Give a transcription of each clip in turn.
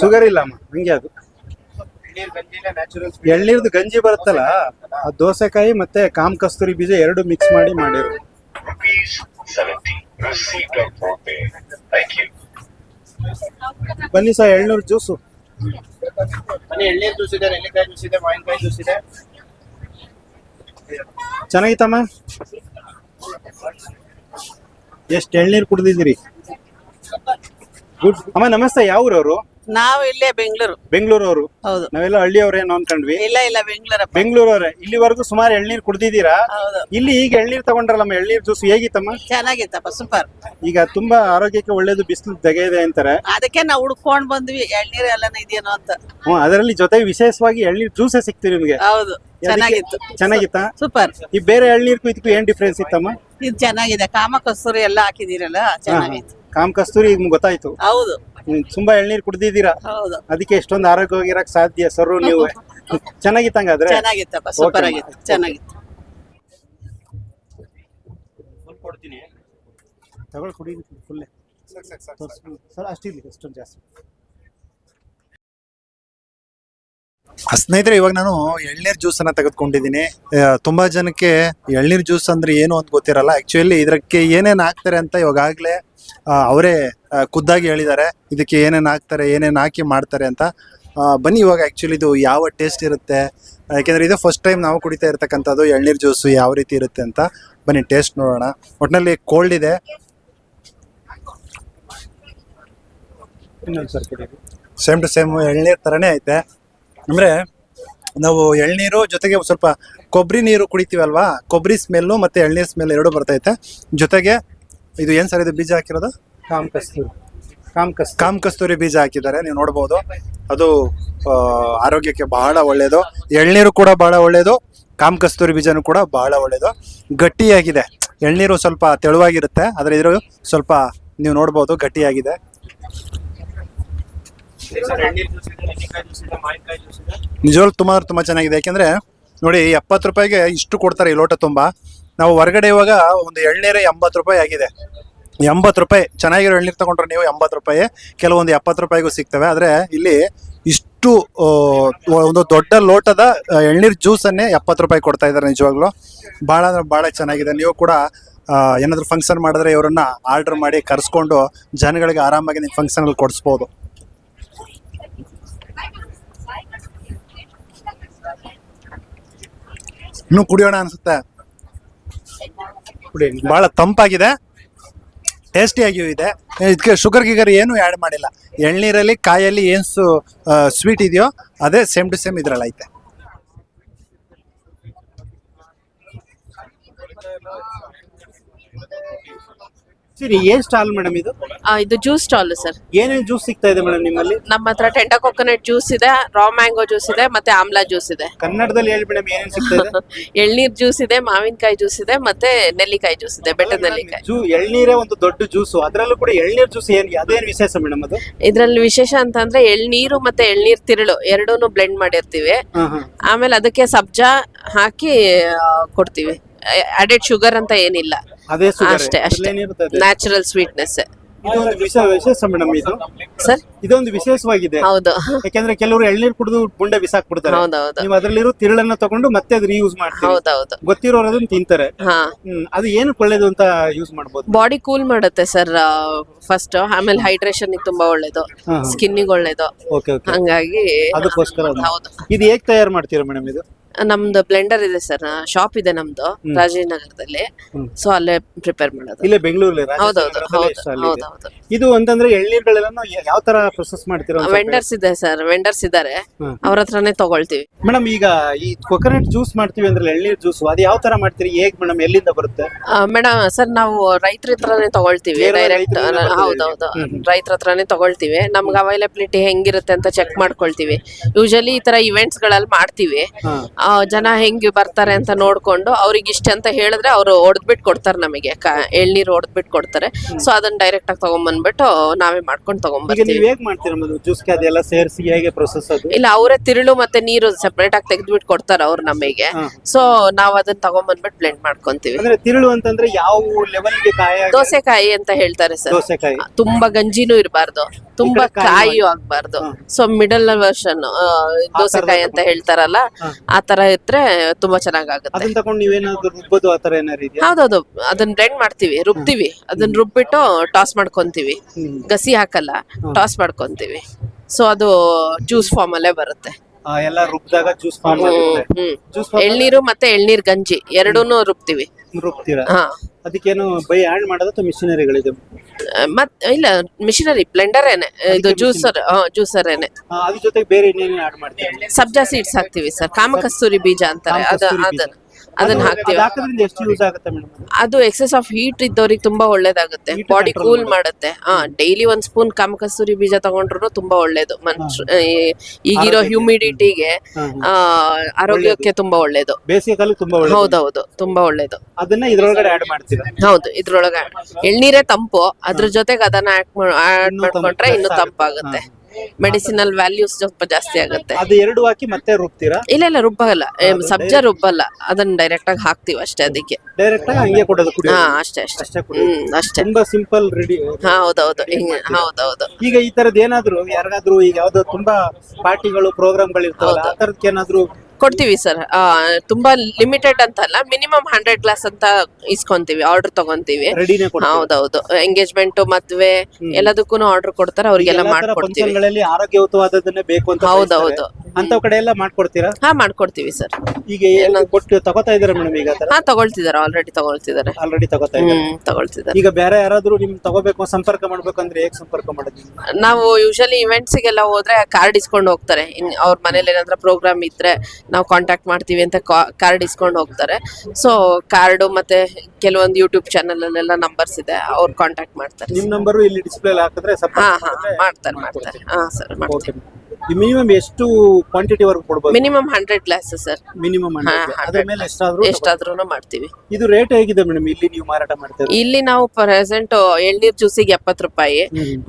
Sugar ಇಲ್ಲ ಅಮ್ಮ ಹಂಗೆ ಅದು. ಎಳ್ನೀರ್ದು ಗಂಜಿ ಬರುತ್ತಲ್ಲ ಆ ದೋಸೆಕಾಯಿ ಮತ್ತೆ ಕಾಮ್ ಕಸ್ತೂರಿ ಬೀಜ ಎರಡು ಮಿಕ್ಸ್ ಮಾಡಿ ಮಾಡಿರು. rupees 70 received on phone pay. Thank you. ಬನ್ನಿ ಸರ್ ಎಳ್ನೂರು ಜ್ಯೂಸು ಮನೆ ಎಳ್ನೀರು ಜ್ಯೂಸ್ ಇದೆ ನೆಲ್ಲಿಕಾಯಿ ಜ್ಯೂಸ್ ಇದೆ ಮಾವಿನಕಾಯಿ ಜ್ಯೂಸ್ ಇದೆ. ಚೆನ್ನಾಗಿತ್ತಮ್ಮ? ಎಷ್ಟು ಎಳ್ನೀರು ಕುಡ್ದಿದ್ದೀರಿ? ಗುಡ್ ಅಮ್ಮ ನಮಸ್ತೆ ಯಾವ ಊರವರು ನಾವು ಇಲ್ಲೇ ಬೆಂಗಳೂರು. ಬೆಂಗಳೂರವರು? ಹೌದು. ನಾವೆಲ್ಲ ಹಳ್ಳಿಯವ್ರೇನೋ ಅನ್ಕೊಂಡ್ವಿ. ಇಲ್ಲ ಇಲ್ಲ ಬೆಂಗಳೂರಪ್ಪ. ಬೆಂಗಳೂರವ್ರೆ ಇಲ್ಲಿವರೆಗೂ ಸುಮಾರು ಎಳ್ನೀರ್ ಕುಡ್ದಿದ್ದೀರಾ? ಹೌದು. ಇಲ್ಲಿ ಈಗ ಎಳ್ನೀರ್ ತಗೊಂಡ್ರಲ್ಲಮ್ಮ ಎಳ್ನೀರ್ ಜ್ಯೂಸ್ ಹೇಗಿತ್ತಮ್ಮ? ಚೆನ್ನಾಗಿತ್ತಪ್ಪ ಸೂಪರ್. ಈಗ ತುಂಬಾ ಆರೋಗ್ಯಕ್ಕೆ ಒಳ್ಳೇದು ಬಿಸಿಲು ತೆಗೆ ಇದೆ ಅಂತಾರೆ. ಅದಕ್ಕೆ ನಾವು ಹುಡ್ಕೊಂಡ್ ಬಂದ್ವಿ ಎಳ್ನೀರ್ ಎಲ್ಲ ಇದೆಯೇನೋ ಅಂತ. ಹ್ಮ್ ಅದರಲ್ಲಿ ಜೊತೆಗೆ ವಿಶೇಷವಾಗಿ ಎಳ್ನೀರ್ ಜ್ಯೂಸೇ ಸಿಕ್ತಿರಿ ನಿಮ್ಗೆ. ಹೌದು ಚೆನ್ನಾಗಿತ್ತು. ಚೆನ್ನಾಗಿತ್ತ? ಸೂಪರ್. ಈ ಬೇರೆ ಎಳ್ನೀರ್ಗೂ ಇದಕ್ಕೂ ಏನ್ ಡಿಫ್ರೆನ್ಸ್ ಇತ್ತಮ್ಮ? ಇದು ಚೆನ್ನಾಗಿದೆ ಕಾಮ ಕಸ್ತೂರಿ ಎಲ್ಲ ಹಾಕಿದಿರಲ್ಲ ಚೆನ್ನಾಗಿತ್ತು. ಕಾಮ್ ಕಸ್ತೂರಿ ಈಗ ಗೊತ್ತಾಯ್ತು. ಹೌದು. ತುಂಬಾ ಎಳ್ನೀರು ಕುಡ್ದಿದ್ದೀರಾ? ಹೌದು. ಅದಕ್ಕೆ ಎಷ್ಟೊಂದು ಆರೋಗ್ಯವಾಗಿರಕ್ ಸಾಧ್ಯ ಸರ್ ನೀವು? ಚೆನ್ನಾಗಿತ್ತಂಗಾದ್ರೆ ಚೆನ್ನಾಗಿತ್ತಪ್ಪ ಸೂಪರ್ ಆಗಿತ್ತು ಚೆನ್ನಾಗಿತ್ತು. ಕೊಡ್ತೀನಿ ತಗೊಳ್ ಕುಡಿ ಫುಲ್ ಸರ್ ಅಷ್ಟಿರ್ಲಿ ಅಷ್ಟೊಂದು ಜಾಸ್ತಿ. ಸ್ನೇಹಿತರೆ ಇವಾಗ ನಾನು ಎಳ್ನೀರ್ ಜ್ಯೂಸ್ ಅನ್ನ ತೆಗೆದುಕೊಂಡಿದ್ದೀನಿ. ತುಂಬಾ ಜನಕ್ಕೆ ಎಳ್ನೀರ್ ಜ್ಯೂಸ್ ಅಂದ್ರೆ ಏನು ಅಂತ ಗೊತ್ತಿರಲ್ಲ. ಆಕ್ಚುಲಿ ಇದಕ್ಕೆ ಏನೇನ್ ಹಾಕ್ತಾರೆ ಅಂತ ಇವಾಗಲೇ ಅವರೇ ಖುದ್ದಾಗಿ ಹೇಳಿದ್ದಾರೆ. ಇದಕ್ಕೆ ಏನೇನ್ ಹಾಕ್ತಾರೆ ಏನೇನ್ ಹಾಕಿ ಮಾಡ್ತಾರೆ ಅಂತ. ಬನ್ನಿ ಇವಾಗ ಆಕ್ಚುಲಿ ಇದು ಯಾವ ಟೇಸ್ಟ್ ಇರುತ್ತೆ. ಯಾಕೆಂದ್ರೆ ಇದು ಫಸ್ಟ್ ಟೈಮ್ ನಾವು ಕುಡಿತಾ ಇರ್ತಕ್ಕಂಥದ್ದು ಎಳ್ನೀರ್ ಜ್ಯೂಸ್ ಯಾವ ರೀತಿ ಇರುತ್ತೆ ಅಂತ. ಬನ್ನಿ ಟೇಸ್ಟ್ ನೋಡೋಣ. ಒಟ್ಟಿನಲ್ಲಿ ಕೋಲ್ಡ್ ಇದೆ. ಸೇಮ್ ಟು ಸೇಮ್ ಎಳ್ನೀರು ಥರನೇ ಐತೆ. ಅಂದರೆ ನಾವು ಎಳ್ನೀರು ಜೊತೆಗೆ ಸ್ವಲ್ಪ ಕೊಬ್ಬರಿ ನೀರು ಕುಡಿತೀವಲ್ವಾ? ಕೊಬ್ಬರಿ ಸ್ಮೆಲ್ಲು ಮತ್ತು ಎಳ್ನೀರು ಸ್ಮೆಲ್ ಎರಡು ಬರ್ತೈತೆ. ಜೊತೆಗೆ ಇದು ಏನು ಸರ್ ಇದು ಬೀಜ ಹಾಕಿರೋದು? ಕಾಮ್ ಕಸ್ತೂರಿ. ಕಾಮ್ ಕಸ್ ಕಾಮ್ ಕಸ್ತೂರಿ ಬೀಜ ಹಾಕಿದ್ದಾರೆ ನೀವು ನೋಡ್ಬೋದು. ಅದು ಆರೋಗ್ಯಕ್ಕೆ ಬಹಳ ಒಳ್ಳೆಯದು ಎಳ್ನೀರು ಕೂಡ ಬಹಳ ಒಳ್ಳೆಯದು ಕಾಮ್ ಕಸ್ತೂರಿ ಬೀಜನೂ ಕೂಡ ಬಹಳ ಒಳ್ಳೆಯದು ಗಟ್ಟಿಯಾಗಿದೆ. ಎಳ್ನೀರು ಸ್ವಲ್ಪ ತೆಳುವಾಗಿರುತ್ತೆ ಆದರೆ ಇದ್ರ ಸ್ವಲ್ಪ ನೀವು ನೋಡ್ಬೋದು ಗಟ್ಟಿಯಾಗಿದೆ. ನಿಜವಾಗ್ಲೂ ತುಂಬ ತುಂಬ ಚೆನ್ನಾಗಿದೆ. ಯಾಕಂದ್ರೆ ನೋಡಿ, ಎಪ್ಪತ್ತು ರೂಪಾಯಿಗೆ ಇಷ್ಟು ಕೊಡ್ತಾರೆ ಈ ಲೋಟ ತುಂಬ. ನಾವು ಹೊರಗಡೆ ಇವಾಗ ಒಂದು ಎಳ್ನೀರೇ ಎಂಬತ್ತು ರೂಪಾಯಿ ಆಗಿದೆ. ಎಂಬತ್ತು ರೂಪಾಯಿ, ಚೆನ್ನಾಗಿರೋ ಎಳ್ನೀರು ತಗೊಂಡ್ರೆ ನೀವು ಎಂಬತ್ತು ರೂಪಾಯಿ, ಕೆಲವೊಂದು ಎಪ್ಪತ್ತು ರೂಪಾಯಿಗೂ ಸಿಗ್ತವೆ. ಆದರೆ ಇಲ್ಲಿ ಇಷ್ಟು ಒಂದು ದೊಡ್ಡ ಲೋಟದ ಎಳ್ನೀರ್ ಜ್ಯೂಸನ್ನೇ ಎಪ್ಪತ್ತು ರೂಪಾಯಿ ಕೊಡ್ತಾ ಇದ್ದಾರೆ ನಿಜವಾಗ್ಲೂ. ಭಾಳ ಅಂದ್ರೆ ಭಾಳ ಚೆನ್ನಾಗಿದೆ. ನೀವು ಕೂಡ ಏನಾದರೂ ಫಂಕ್ಷನ್ ಮಾಡಿದ್ರೆ ಇವರನ್ನ ಆರ್ಡರ್ ಮಾಡಿ ಕರೆಸ್ಕೊಂಡು ಜನಗಳಿಗೆ ಆರಾಮಾಗಿ ನೀವು ಫಂಕ್ಷನಲ್ಲಿ ಕೊಡಿಸ್ಬೋದು. ಇನ್ನು ಕುಡಿಯೋಣ ಅನ್ಸುತ್ತೆ. ಬಹಳ ತಂಪಾಗಿದೆ. ಟೇಸ್ಟಿಯಾಗಿಯೂ ಇದೆ. ಇದಕ್ಕೆ ಶುಗರ್ ಗಿಗರ್ ಏನು ಆ್ಯಡ್ ಮಾಡಿಲ್ಲ. ಎಳ್ನೀರಲ್ಲಿ ಕಾಯಲ್ಲಿ ಏನು ಸ್ವೀಟ್ ಇದೆಯೋ ಅದೇ ಸೇಮ್ ಟು ಸೇಮ್ ಇದ್ರಲ್ಲಿ ಐತೆ ಸರಿ ಏನ್ ಸ್ಟಾಲ್ ಮೇಡಮ್ ಇದು? ಆ, ಇದು ಜ್ಯೂಸ್ ಸ್ಟಾಲ್ ಸರ್ ಏನೇನ್ ಜ್ಯೂಸ್ ಸಿಗ್ತಾ ಇದೆ ಮೇಡಮ್ ನಿಮ್ಮಲ್ಲಿ? ನಮ್ಮ ಹತ್ರ ಟೆಂಟಾ ಕೊಕೊನಟ್ ಜ್ಯೂಸ್ ಇದೆ ರಾ ಮ್ಯಾಂಗೋ ಜ್ಯೂಸ್ ಇದೆ ಮತ್ತೆ ಆಮ್ಲಾ ಜ್ಯೂಸ್ ಇದೆ. ಕನ್ನಡದಲ್ಲಿ ಹೇಳಿ ಮೇಡಮ್ ಏನೇನ್ ಸಿಗ್ತಾ ಇದೆ? ಎಳ್ನೀರ್ ಜ್ಯೂಸ್ ಇದೆ ಮಾವಿನಕಾಯಿ ಜ್ಯೂಸ್ ಇದೆ ಮತ್ತೆ ನೆಲ್ಲಿಕಾಯಿ ಜ್ಯೂಸ್ ಇದೆ ಬೆಟ್ಟ ನೆಲ್ಲಿಕಾಯಿ. ಜೂ ಎಳ್ನೀರೇ ಒಂದು ದೊಡ್ಡ ಜ್ಯೂಸು ಅದ್ರಲ್ಲೂ ಕೂಡ ಎಳ್ನೀರ್ ಜ್ಯೂಸ್ ಏನ್ ಅದೇನ್ ವಿಶೇಷ ಮೇಡಮ್ ಅದು? ಇದ್ರಲ್ಲಿ ವಿಶೇಷ ಅಂತಂದ್ರೆ ಎಳ್ನೀರು ಮತ್ತೆ ಎಳ್ನೀರ್ ತಿರುಳು ಎರಡೂನು ಬ್ಲೆಂಡ್ ಮಾಡಿರ್ತೀವಿ. ಆಮೇಲೆ ಅದಕ್ಕೆ ಸಬ್ಜಾ ಹಾಕಿ ಆ, ಕೊಡ್ತೀವಿ. ಅಡೆಡ್ ಶುಗರ್ ಅಂತ ಏನಿಲ್ಲ. ಅದೇ sugar. ಅಷ್ಟೇ ಅಷ್ಟೇ. ಅದು? ನ್ಯಾಚುರಲ್ ಸ್ವೀಟ್ನೆಸ್ ಇದೊಂದು ವಿಶೇಷ ವಿಶೇಷ ಮೇಡಮ್ ಇದು. ಸರ್ ಇದೊಂದು ವಿಶೇಷವಾಗಿದೆ. ಹೌದು. ಯಾಕಂದ್ರೆ ಕೆಲವರು ಎಳ್ನೀರ್ ಕುಡಿದು ಬುಂಡೆ ಬಿಸಾಕ್ ಬಿಡ್ತಾರೆ ಹೌದೌದು. ನೀವು ಅದ್ರಲ್ಲಿರೋ ತಿರುಳನ್ನ ತಗೊಂಡು ಮತ್ತೆ ಅದ್ರ ಯೂಸ್ ಮಾಡ್ತೀವಿ ಹೌದೌದು. ಗೊತ್ತಿರೋರು ಅದನ್ನ ತಿಂತಾರೆ. ಹಾ. ಹ್ಮ್ ಅದು ಏನು ಒಳ್ಳೇದು ಅಂತ ಯೂಸ್ ಮಾಡಬಹುದು ಬಾಡಿ ಕೂಲ್ ಮಾಡುತ್ತೆ ಸರ್ ಫಸ್ಟ್ ಆಮೇಲೆ ಹೈಡ್ರೇಷನ್ ತುಂಬಾ ಒಳ್ಳೇದು. ಸ್ಕಿನ್ಗೆ ಸ್ಕಿನ್ನಿಗೆ ಒಳ್ಳೇದು. Okay okay. ಹಂಗಾಗಿ ಅದಕ್ಕೋಸ್ಕರ ಹೌದು. ಇದು ಹೇಗೆ ತಯಾರು ಮಾಡ್ತೀರಾ ಮೇಡಮ್ ಇದು? ನಮ್ದು ಬ್ಲೆಂಡರ್ ಇದೆ ಸರ್ ಶಾಪ್ ಇದೆ ನಮ್ದು ರಾಜೀವ್ನಗರದಲ್ಲಿ. ಸೊ ಅಲ್ಲೇ ಪ್ರಿಪೇರ್ ಮಾಡೋದು. ಇಲ್ಲೇ ಬೆಂಗಳೂರಲ್ಲಿ ಹೌದೌದು ಹೌದು ಹೌದೌದು ಇದು. ಅಂತಂದ್ರೆ ಎಳ್ನೀರ್ಗಳೆಲ್ಲ ಯಾವ ತರ ಪ್ರೊಸೆಸ್ ಮಾಡ್ತೀರಾ ವೆಂಡರ್ಸ್ ಇದೆ ಸರ್ ವೆಂಡರ್ಸ್ ಇದ್ದಾರೆ ಹ್ಮ್. ಅವ್ರ ಹತ್ರನೇ ತಗೊಳ್ತೀವಿ. ಮೇಡಮ್ ಈಗ ಈ ಕೊಕೊನಟ್ ಜ್ಯೂಸ್ ಮಾಡ್ತೀವಿ ಅಂದ್ರೆ ಎಳ್ನೀರ್ ಜ್ಯೂಸ್ ಅದು ಯಾವ ತರ ಮಾಡ್ತೀರಿ? ಹೇಗ್ ಮೇಡಮ್ ಎಲ್ಲಿಂದ ಬರುತ್ತೆ? ಮೇಡಮ್ ಸರ್ ನಾವು ರೈತರ ಹತ್ರನೇ ತಗೊಳ್ತೀವಿ. ಡೈರೆಕ್ಟ್ ಹೌದು ಹೌದು. ಹೌದೌದು. ರೈತರ ಹತ್ರನೇ ತಗೊಳ್ತೀವಿ. ನಮ್ಗೆ ಅವೈಲಬಿಲಿಟಿ ಹೆಂಗಿರುತ್ತೆ ಅಂತ ಚೆಕ್ ಮಾಡ್ಕೊಳ್ತೀವಿ. ಯೂಶಲಿ ಈ ತರ ಇವೆಂಟ್ಸ್ಗಳಲ್ಲಿ ಮಾಡ್ತೀವಿ. ಜನ ಹೆಂಗೆ ಬರ್ತಾರೆ ಅಂತ ನೋಡ್ಕೊಂಡು ಅವ್ರಿಗೆ ಇಷ್ಟ ಅಂತ ಹೇಳಿದ್ರೆ ಅವರು ಹೊಡೆದ್ಬಿಟ್ಟು ಕೊಡ್ತಾರೆ ನಮಗೆ. ಎಳ್ನೀರು ಹೊಡೆದ್ಬಿಟ್ಟು ಕೊಡ್ತಾರೆ. ಸೊ ಅದನ್ನ ಡೈರೆಕ್ಟ್ ಆಗಿ ತಗೊಂಬಂದ್ಬಿಟ್ಟು ನಾವೇ ಮಾಡ್ಕೊಂಡು ತಗೊಂಡ್ಬರ್ತೀವಿ ತಗೊಂಬರ್ತೀವಿ ನೀವ್ ಮಾಡ್ತೀರಾ? ಮದು ಜ್ಯೂಸ್ಗೆ ಅದೆಲ್ಲ ಸೇರಿಸಿ ಹೇಗೆ ಪ್ರೊಸೆಸ್ ಅದು? ಇಲ್ಲ ಅವರೇ ತಿರುಳು ಮತ್ತೆ ನೀರು ಸೆಪರೇಟ್ ಆಗಿ ತೆಗೆದ್ಬಿಟ್ಟು ಕೊಡ್ತಾರೆ ಅವ್ರು ನಮಗೆ. ಸೊ ನಾವ್ ಅದನ್ನ ತಗೊಂಬಂದ್ಬಿಟ್ಟು ಬ್ಲೆಂಡ್ ಮಾಡ್ಕೊಂತೀವಿ. ಅಂದ್ರೆ ತಿರುಳು ಅಂತಂದ್ರೆ ಯಾವ ಲೆವೆಲ್ಗೆ ಕಾಯ ದೋಸೆಕಾಯಿ ಅಂತ ಹೇಳ್ತಾರೆ ಸರ್. ದೋಸೆಕಾಯಿ. ತುಂಬಾ ಗಂಜಿನೂ ಇರಬಾರ್ದು. ತುಂಬಾ ಈ ಕಡೆ ಕಾಯಿ ಕಾಯಿಯೂ ಆಗ್ಬಾರ್ದು. ಹಾ. ಸೊ ಮಿಡಲ್ ವರ್ಷನ್ ದೋಸೆಕಾಯಿ ಅಂತ ಹೇಳ್ತಾರಲ್ಲ ಹಾ. ಆ ತರ ಇದ್ರೆ ತುಂಬಾ ಚೆನ್ನಾಗಾಗುತ್ತೆ. ಅದನ್ನ ತಗೊಂಡು ನೀವೇನಾದ್ರು ರುಬ್ಬೋದು ಆತರ ಏನಾರು ಇದೆಯಾ? ಹೌದೌದು. ಅದನ್ನ ಬ್ಲೆಂಡ್ ಮಾಡ್ತೀವಿ. ರುಬ್ತೀವಿ. ಅದನ್ನ ರುಬ್ಬಿಟ್ಟು ಟಾಸ್ ಮಾಡ್ಕೊಂತೀವಿ. ಹ್ಮ್. ಗಸಿ ಹಾಕಲ್ಲ ಟಾಸ್ ಮಾಡ್ಕೊಂತೀವಿ. ಸೊ ಅದು ಜ್ಯೂಸ್ ಫಾರ್ಮ್ ಅಲ್ಲೇ ಬರುತ್ತೆ. ಆ, ಎಲ್ಲ ರುಬ್ದಾಗ ಜ್ಯೂಸ್ ಫಾರ್ಮ್ ಆಗುತ್ತೆ. ಹ್ಮ್. ಜ್ಯೂಸ್ ಫಾರ್ಮ್ ಎಳ್ನೀರು ಮತ್ತೆ ಎಳ್ನೀರ್ ಗಂಜಿ ಎರಡೂನು ರುಬ್ತೀವಿ. ರುಬ್ತೀರಾ ಹಾ. ಅದಕ್ಕೇನು ಬೈ ಆಡ್ ಮಾಡೋದು ಅಥವಾ ಮಿಷಿನರಿಗಳಿದೆ? ಮತ್ ಇಲ್ಲ ಮಿಷಿನರಿ ಬ್ಲೆಂಡರ್ ಏನೆ ಇದು ಜ್ಯೂಸರ್ ಜ್ಯೂಸರ್ ಏನೆ ಅದ್ರ ಜೊತೆಗೆ ಬೇರೆ ಇನ್ನೇನು ಆಡ್ ಮಾಡ್ತೀರಾ? ಸಬ್ಜಾ ಸೀಡ್ಸ್ ಹಾಕ್ತಿವಿ ಸರ್. ಕಾಮಕಸ್ತೂರಿ ಬೀಜ ಅಂತಾರೆ. ಅದು ಅದನ್ನ. ಅದನ್ನ ಹಾಕ್ತೀವಿ. ಅದು ಹಾಕೋದ್ರಿಂದ ಎಷ್ಟು ಯೂಸ್ ಆಗುತ್ತೆ ಮೇಡಮ್ ಅದು? ಎಕ್ಸೆಸ್ ಆಫ್ ಹೀಟ್ ಇದ್ದವ್ರಿಗೆ ತುಂಬಾ ಒಳ್ಳೇದಾಗುತ್ತೆ. Heat ಬಾಡಿ control ಕೂಲ್ ಮಾಡುತ್ತೆ. ಹಾ ಡೈಲಿ ಒಂದ್ ಸ್ಪೂನ್ ಕಾಮಕಸ್ತೂರಿ ಬೀಜ ತಗೊಂಡ್ರು ತುಂಬಾ ಒಳ್ಳೇದು. ಮನುಷ್ಯ ಈಗಿರೋ ಆರೋಗ್ಯಕ್ಕೆ. ಹ್ಯೂಮಿಡಿಟಿಗೆ ಆ ಆರೋಗ್ಯಕ್ಕೆ ತುಂಬಾ ಒಳ್ಳೇದು. ಬೇಸಿಗೆ ಕಾಲಕ್ಕೆ ತುಂಬಾ ಒಳ್ಳೆ ಹೌದೌದು ತುಂಬಾ ಒಳ್ಳೇದು. ಅದನ್ನ ಇದ್ರೊಳಗಡೆ ಆಡ್ ಮಾಡ್ತೀರಾ? ಹೌದು ಇದ್ರೊಳಗ ಎಳ್ನೀರೇ ತಂಪು. ಅದ್ರ ಜೊತೆಗೆ ಅದನ್ನ ಆಡ್ ಇನ್ನೂ ತಂಪು. ಮಾಡ್ಕೊಂಡ್ರೆ ಇನ್ನು ತಂಪಾಗುತ್ತೆ. ಮೆಡಿಸಿನಲ್ ವ್ಯಾಲ್ಯೂಸ್ ಸ್ವಲ್ಪ ಜಾಸ್ತಿ ಆಗುತ್ತೆ. ಅದು ಎರಡು ಹಾಕಿ ಮತ್ತೆ ರುಬ್ತೀರಾ? ಇಲ್ಲ ಇಲ್ಲ ರುಬ್ಬಲ್ಲ ಸಬ್ಜ ಸಬ್ಜಾ ರುಬ್ಬಲ್ಲ. ಅದನ್ನ ಡೈರೆಕ್ಟ್ ಆಗಿ ಹಾಕ್ತಿವಿ ಅಷ್ಟೇ ಅದಕ್ಕೆ. ಡೈರೆಕ್ಟ್ ಆಗಿ ಹಂಗೆ ಕೊಡೋದು ಹಾ ಕುಡಿಯೋದು ಅಷ್ಟೇ ಅಷ್ಟೇ. ಅಷ್ಟೇ ಕುಡಿಯೋದು? ಹ್ಮ್ ಅಷ್ಟೇ. ತುಂಬಾ ಸಿಂಪಲ್ ರೆಡಿ ಹಾ, ಹೌದೌದು. ಹಿಂಗೆ ಹೌದೌದು. ಈಗ ಈ ತರದ್ ಏನಾದ್ರು ಯಾರಿಗಾದ್ರೂ ಈಗ ಯಾವ್ದೋ ತುಂಬಾ ಪಾರ್ಟಿಗಳು ಪ್ರೋಗ್ರಾಮ್ಗಳು ಇರ್ತಾವಲ್ಲ ಆ ತರದ್ ಏನಾದ್ರು ಕೊಡ್ತೀವಿ ಸರ್. ತುಂಬಾ ಲಿಮಿಟೆಡ್ ಅಂತಲ್ಲ ಮಿನಿಮಮ್ ಹಂಡ್ರೆಡ್ ಗ್ಲಾಸ್ ಅಂತ ಇಸ್ಕೊಂತೀವಿ ಆರ್ಡರ್ ತಗೊಂತೀವಿ. ಹೌದೌದು. ಎಂಗೇಜ್ಮೆಂಟ್ ಮದ್ವೆ ಎಲ್ಲದಕ್ಕೂ ಆರ್ಡರ್ ಕೊಡ್ತಾರೆ ಅವ್ರಿಗೆಲ್ಲ ಮಾಡ್ಕೊಡ್ತೀವಿ. ಆರೋಗ್ಯಯುತವಾದದನ್ನೇ ಬೇಕು ಅಂತ ಹೌದೌದು. ಅಂತವ್ ಕಡೆ ಎಲ್ಲ ಮಾಡ್ಕೊಡ್ತೀರಾ? ಹಾ ಮಾಡ್ಕೊಡ್ತೀವಿ ಸರ್. ಈಗ ಏನು ಕೊಟ್ಟು ತಗೋತಾ ಇದಾರೆ ಮೇಡಮ್ ಈಗ ಹಾ ತಗೊಳ್ತಿದಾರೆ ಆಲ್ರೆಡಿ ತಗೊಳ್ತಿದಾರೆ ಆಲ್ರೆಡಿ ತಗೋತಾ ಇದ್ದಾರೆ? ಹ್ಮ್ ತಗೊಳ್ತಿದಾರೆ ಈಗ ಬೇರೆ ಯಾರಾದ್ರೂ ನಿಮ್ ತಗೋಬೇಕು ಸಂಪರ್ಕ ಮಾಡ್ಬೇಕಂದ್ರೆ ಹೇಗ್ ಸಂಪರ್ಕ ಮಾಡೋದು ನಾವು? ಯೂಶಲಿ ಇವೆಂಟ್ಸ್ ಗೆಲ್ಲ ಹೋದ್ರೆ ಕಾರ್ಡ್ ಇಸ್ಕೊಂಡು ಹೋಗ್ತಾರೆ. ಇನ್ ಅವ್ರ ಮನೇಲಿ ಏನಾದ್ರೂ ಪ್ರೋಗ್ರಾಮ್ ಇದ್ರೆ ನಾವು ಕಾಂಟ್ಯಾಕ್ಟ್ ಮಾಡ್ತೀವಿ ಅಂತ ಕಾರ್ಡ್ ಇಸ್ಕೊಂಡು ಹೋಗ್ತಾರೆ. ಸೊ ಕಾರ್ಡ್ ಮತ್ತೆ ಕೆಲವೊಂದು ಯೂಟ್ಯೂಬ್ ಚಾನಲ್ ಅಲ್ಲೆಲ್ಲ ನಂಬರ್ಸ್ ಇದೆ ಅವ್ರು ಕಾಂಟ್ಯಾಕ್ಟ್ ಮಾಡ್ತಾರೆ ನಿಮ್ ನಂಬರು ಇಲ್ಲಿ ಡಿಸ್ಪ್ಲೇ ಹಾಕಿದ್ರೆ ಹಾ ಹಾ ಮಾಡ್ತಾರೆ ಮಾಡ್ತಾರೆ. ಹಾ ಸರ್ ಮಾಡ್ತಾರೆ. ಓಕೆ ಮಿನಿಮಮ್ ಎಷ್ಟು ಕ್ವಾಂಟಿಟಿ ವರ್ಗ ಕೊಡ್ಬೋದು? Minimum hundred glass sir minimum ಹಾ, ಅದ್ರ ಮೇಲೆ ಎಷ್ಟಾದ್ರೂ ಎಷ್ಟಾದ್ರೂ ಮಾಡ್ತೀವಿ. ಇದು ರೇಟ್ ಹೇಗಿದೆ ಮೇಡಮ್ ಇಲ್ಲಿ ನೀವು ಮಾರಾಟ ಮಾಡ್ತೀರಾ ಇಲ್ಲಿ ನಾವು ಪ್ರೆಸೆಂಟ್ ಎಳ್ನೀರ್ ಜ್ಯೂಸಿಗೆ ಎಪ್ಪತ್ತು ರೂಪಾಯಿ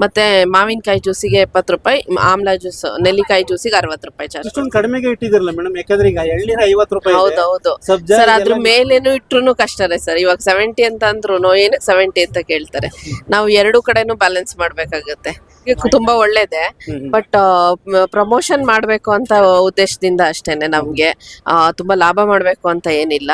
ಮತ್ತೆ ಮಾವಿನಕಾಯಿ ಜ್ಯೂಸಿಗೆ ಎಪ್ಪತ್ತು ರೂಪಾಯಿ ಆಮ್ಲ ಜ್ಯೂಸ್ ನೆಲ್ಲಿಕಾಯಿ ಜ್ಯೂಸಿಗೆ ಅರವತ್ತು ರೂಪಾಯಿ ಚಾರ್ಜ್ ಇಷ್ಟೊಂದು ಕಡಿಮೆಗೆ ಇಟ್ಟಿದಿರಲ್ಲ ಮೇಡಮ್ ಯಾಕಂದ್ರೆ ಈಗ ಎಳ್ನೀರ ಐವತ್ತು ರೂಪಾಯಿ ಇದೆ. ಹೌದು ಸಬ್ಜಾ ಸರ್ ಅದ್ರ ಇದೆಲ್ಲ- ಮೇಲೇನು ಇಟ್ರು ಕಷ್ಟನೇ ಸರ್ ಇವಾಗ ಸೆವೆಂಟಿ ಅಂತ ಅಂದ್ರು ಏನು ಸೆವೆಂಟಿ ಅಂತ ಕೇಳ್ತಾರೆ. ನಾವು ಎರಡು ಕಡೆನೂ ಬ್ಯಾಲೆನ್ಸ್ ಮಾಡ್ಬೇಕಾಗತ್ತೆ. ಈಗ ತುಂಬಾ ಒಳ್ಳೇದೆ ಬಟ್ ಪ್ರಮೋಷನ್ ಮಾಡ್ಬೇಕು ಅಂತ ಉದ್ದೇಶದಿಂದ ಅಷ್ಟೇನೆ ನಮ್ಗೆ. ತುಂಬಾ ಲಾಭ ಮಾಡ್ಬೇಕು ಅಂತ ಏನಿಲ್ಲ.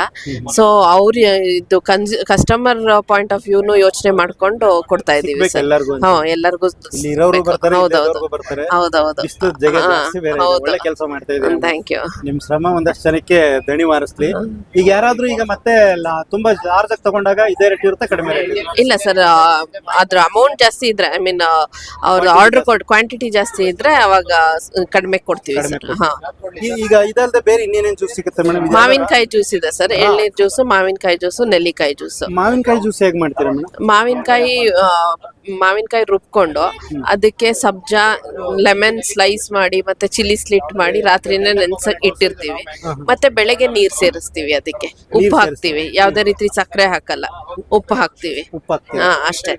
ಸೊ ಅವ್ರ ಇದು ಕಸ್ಟಮರ್ ಪಾಯಿಂಟ್ ಆಫ್ ವ್ಯೂನು ಯೋಚನೆ ಮಾಡ್ಕೊಂಡು ಕೊಡ್ತಾ ಇದೀವಿ ಸರ್. ಎಲ್ಲರಿಗೂ ಅಂತ. ಹಾ ಎಲ್ಲರಿಗೂ ಇಲ್ಲಿ ಇರೋರು ಬರ್ತಾರೆ ಹೌದೌದು. ಬರ್ತಾರೆ. ಹೌದೌದು. ಬಿಸಿಲು ಜಗ ಜಾಸ್ತಿ ಬೇರೆ ಇದೆ. ಹೌದು. ಒಳ್ಳೆ ಕೆಲಸ ಮಾಡ್ತಾ ಇದ್ದೀರಿ. ಥ್ಯಾಂಕ್ ಯು ನಿಮ್ ಶ್ರಮ ಒಂದಷ್ಟು ಜನಕ್ಕೆ ದಣಿ ಮಾರಿಸ್ಲಿ. ಈಗ ಯಾರಾದ್ರೂ ಈಗ ಮತ್ತೆ ಲಾ- ತುಂಬಾ ಲಾರ್ಜ್ ಆಗಿ ತಗೊಂಡಾಗ ಇದೇ ರೇಟ್ ಇರುತ್ತೆ ಕಡಿಮೆ ರೇಟ್ ಇಲ್ಲ ಸರ್ ಅದ್ರ ಅಮೌಂಟ್ ಜಾಸ್ತಿ ಇದ್ರೆ ಐ ಮೀನ್ ಅವ್ರ ಆರ್ಡರ್ ಕ್ವಾಂಟಿಟಿ ಜಾಸ್ತಿ ಇದ್ರೆ ಅವಾಗ ಕಡಿಮೆ ಕೊಡ್ತೀವಿ ಸರ್. ಹಾ. ಈಗ ಇದಲ್ದೆ ಬೇರೆ ಇನ್ನೇನೇನ್ ಜ್ಯೂಸ್ ಸಿಗುತ್ತೆ ಮೇಡಮ್ ಮಾವಿನಕಾಯಿ ಜ್ಯೂಸ್ ಇದೆ ಸರ್. ಎಳ್ನೀರ್ ಜ್ಯೂಸ್ ಮಾವಿನಕಾಯಿ ಜ್ಯೂಸ್ ನೆಲ್ಲಿಕಾಯಿ ಜ್ಯೂಸ್ ಮಾವಿನಕಾಯಿ ಜ್ಯೂಸ್ ಹೇಗೆ ಮಾಡ್ತೀರಾ ಮೇಡಮ್ ಮಾವಿನಕಾಯಿ ಆ, ಮಾವಿನಕಾಯಿ ರುಬ್ಕೊಂಡು ಅದಕ್ಕೆ ಸಬ್ಜಾ ಲೆಮನ್ ಸ್ಲೈಸ್ ಮಾಡಿ ಮತ್ತೆ ಚಿಲ್ಲಿ ಸ್ಲಿಟ್ ಮಾಡಿ ರಾತ್ರಿನೇ ನೆನ್ಸ ಇಟ್ಟಿರ್ತೀವಿ. ಮತ್ತೆ ಬೆಳಗ್ಗೆ ನೀರ್ ಸೇರಿಸ್ತೀವಿ ಅದಕ್ಕೆ. ಉಪ್ಪು ಹಾಕ್ತಿವಿ. ಯಾವ್ದೇ ರೀತಿ ಸಕ್ಕರೆ ಹಾಕಲ್ಲ. ಉಪ್ಪು ಹಾಕ್ತಿವಿ. ಉಪ್ಪು ಹಾಕ್ತೀರಾ? ಹಾ ಅಷ್ಟೇ.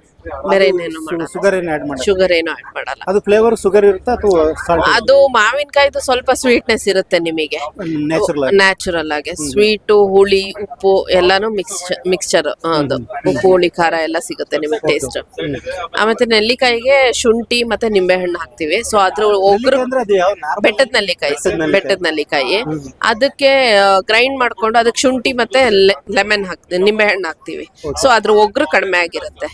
ಬೇರೆ ಏನೇನು ಶುಗರ್ ಏನು ಆಡ್ ಮಾಡಿ ಶುಗರ್ ಏನು ಆಡ್ ಮಾಡಲ್ಲ. ಅದು ಫ್ಲೇವರ್ ಶುಗರ್ ಇರುತ್ತಾ ಅಥವಾ ಸಾಲ್ಟ್ ಅದು ಮಾವಿನಕಾಯಿದು ಸ್ವಲ್ಪ ಸ್ವೀಟ್ನೆಸ್ ಇರುತ್ತೆ ನಿಮಗೆ. ನ್ಯಾಚುರಲ್ ನ್ಯಾಚುರಲ್ ಆಗಿ. ಸ್ವೀಟು ಹುಳಿ ಉಪ್ಪು ಎಲ್ಲಾನು ಮಿಕ್ಸ್ ಮಿಕ್ಸ್ಚರ್ ಅದು. ಉಪ್ಪು ಹುಳಿ ಖಾರ ಎಲ್ಲ ಸಿಗುತ್ತೆ ನಿಮಗೆ ಟೇಸ್ಟ್ ಆಮೇಲೆ ನೆಲ್ಲಿಕಾಯಿಗೆ ಶುಂಠಿ ಮತ್ತೆ ನಿಂಬೆಹಣ್ಣು ಹಾಕ್ತಿವಿ. ಸೊ ಅದ್ರ ಒಗ್ರು ಬೆಟ್ಟದ ನೆಲ್ಲಿಕಾಯಿ. ಬೆಟ್ಟದ ನೆಲ್ಲಿಕಾಯಿ. ಅದಕ್ಕೆ ಗ್ರೈಂಡ್ ಮಾಡ್ಕೊಂಡು ಅದಕ್ಕೆ ಶುಂಠಿ ಮತ್ತೆ ಲೆಮನ್ ಹಾಕ್ತಿವಿ ನಿಂಬೆಹಣ್ಣು ಹಾಕ್ತಿವಿ. ಸೊ ಅದ್ರ ಒಗ್ರು ಕಡಿಮೆ ಆಗಿರುತ್ತೆ.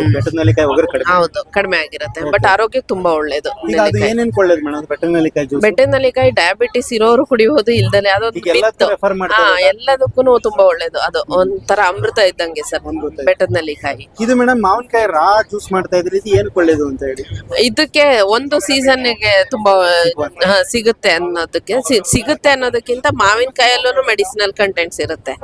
ಅದು ಬೆಟ್ಟದ ನೆಲ್ಲಿಕಾಯಿ ಒಗರು ಕಡಿಮೆ ಹೌದು ಕಡಿಮೆ ಆಗಿರುತ್ತೆ ಬಟ್ ಆರೋಗ್ಯಕ್ಕೆ ತುಂಬಾ ಒಳ್ಳೇದು ಈಗ ಅದು ನೆಲ್ಲಿಕಾಯಿ. ಏನೇನ್ ಕೊಳ್ಳೇದು ಮೇಡಮ್? ಬೆಟ್ಟದ ನೆಲ್ಲಿಕಾಯಿ ಜ್ಯೂಸ್ ಬೆಟ್ಟದ ನೆಲ್ಲಿಕಾಯಿ ಡಯಾಬಿಟಿಸ್ ಇರೋರು ಕುಡಿಯೋದು ಇಲ್ದಲೆ ಅದೊಂದು ಈಗ ಎಲ್ಲದಕ್ಕೂ ಮಿತ್ತು refer ಹಾ ಮಾಡ್ತಾರೆ ಎಲ್ಲದಕ್ಕೂ ತುಂಬಾ ಒಳ್ಳೇದು. ಅದು ಒಂಥರ ಅಮೃತ ಇದ್ದಂಗೆ ಸರ್ ಬೆಟ್ಟದ ನೆಲ್ಲಿಕಾಯಿ ಇದು ಮೇಡಮ್ ಮಾವಿನಕಾಯಿ ರಾ ಜ್ಯೂಸ್ ಮಾಡ್ತಾ ಇದ್ರೆ ಇದು ಏನ್ ಕೊಳ್ಳೇದು ಅಂತ ಹೇಳಿ? ಇದಕ್ಕೆ ಒಂದು ಸೀಸನ್ಗೆ ತುಂಬಾ ಸಿಗುತ್ತೆ ಅನ್ನೋದಕ್ಕೆ ಸಿ- ಸಿಗುತ್ತೆ ಅನ್ನೋದಕ್ಕಿಂತ ಮಾವಿನಕಾಯಲ್ಲೂ ಮೆಡಿಸಿನಲ್ ಕಂಟೆಂಟ್ಸ್ ಇರುತ್ತೆ.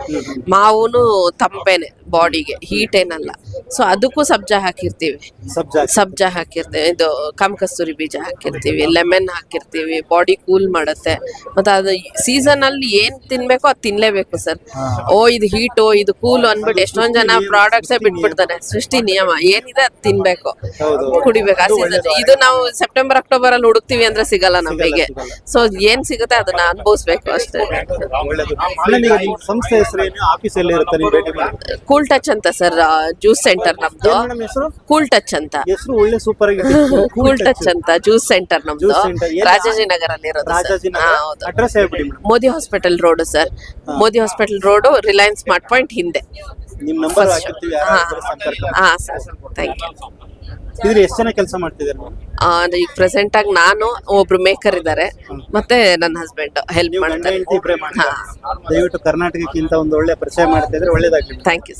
ಮಾವುನು ತಂಪೇನೆ. ಬಾಡಿಗೆ ಹೀಟ್ ಏನಲ್ಲ. ಸೊ ಅದಕ್ಕೂ ಸಬ್ಜಾ ಹಾಕಿರ್ತೀವಿ. ಸಬ್ಜಾ ಸಬ್ಜಾ ಹಾಕಿರ್ತೀವಿ ಇದು ಕಾಮಕಸ್ತೂರಿ ಬೀಜ ಹಾಕಿರ್ತೀವಿ ಲೆಮನ್ ಹಾಕಿರ್ತೀವಿ ಬಾಡಿ ಕೂಲ್ ಮಾಡುತ್ತೆ. ಮತ್ತೆ ಅದು ಸೀಸನ್ ಅಲ್ಲಿ ಏನ್ ತಿನ್ಬೇಕೋ ಅದು ತಿನ್ಲೇಬೇಕು ಸರ್ ಓ ಇದು ಹೀಟು ಇದು ಕೂಲ್ ಅನ್ಬಿಟ್ಟು ಎಷ್ಟೊಂದ್ ಜನ ಪ್ರಾಡಕ್ಟ್ಸ್ ಬಿಟ್ಬಿಡ್ತಾರೆ. ಸೃಷ್ಟಿ ನಿಯಮ ಏನಿದೆ ಅದು ತಿನ್ಬೇಕು. ಕುಡಿಬೇಕು. ಆ ಸೀಸನ್ ಇದು ನಾವು ಸೆಪ್ಟೆಂಬರ್ ಅಕ್ಟೋಬರ್ ಅಲ್ಲಿ ಹುಡುಕ್ತಿವಿ ಅಂದ್ರೆ ಸಿಗಲ್ಲ ನಮಗೆ ಸೊ ಏನ್ ಸಿಗುತ್ತೆ ಅದನ್ನ ಅನುಭವಿಸ್ಬೇಕು ಅಷ್ಟೇ. ಸಂಸ್ಥೆ ಹೆಸರು ಏನು ಇರುತ್ತೆ? ನಿಮ್ ಭೇಟಿ ಮಾಡಿ. ಕೂಲ್ ಟಚ್ ಅಂತ ಸರ್ ಜ್ಯೂಸ್ ಸೆಂಟರ್ ನಮ್ದು. ಕೂಲ್ ಟಚ್ ಅಂತ. ಒಳ್ಳೆ ಸೂಪರ್ ಕೂಲ್ ಟಚ್ ಅಂತ ಜ್ಯೂಸ್ ಸೆಂಟರ್ ನಮ್ದು. ರಾಜಾಜಿನಗರ್ ಅಲ್ಲಿ ಇರೋದು Modi hospital road sir. Modi hospital road Reliance smart point ಹಿಂದೆ. ನಿಮ್ ನಂಬರ್ ಹಾ. ಸರ್. ಥ್ಯಾಂಕ್ ಯು ಇದ್ರಲ್ಲಿ ಎಷ್ಟು ಜನ ಕೆಲಸ ಮಾಡ್ತಿದ್ದಾರೆ ಈಗ ಪ್ರೆಸೆಂಟ್ ಆಗಿ ನಾನು ಒಬ್ರು ಮೇಕರ್ ಇದ್ದಾರೆ. ಮತ್ತೆ ನನ್ನ ಹಸ್ಬೆಂಡ್ ಹೆಲ್ಪ್ ಮಾಡ್ತಾರೆ. ದಯವಿಟ್ಟು ಕರ್ನಾಟಕಕ್ಕಿಂತ ಒಂದು ಒಳ್ಳೆ ಪರಿಚಯ ಮಾಡ್ತಿದ್ರೆ ಒಳ್ಳೇದಾಗ್ಲಿ ಥ್ಯಾಂಕ್ ಯು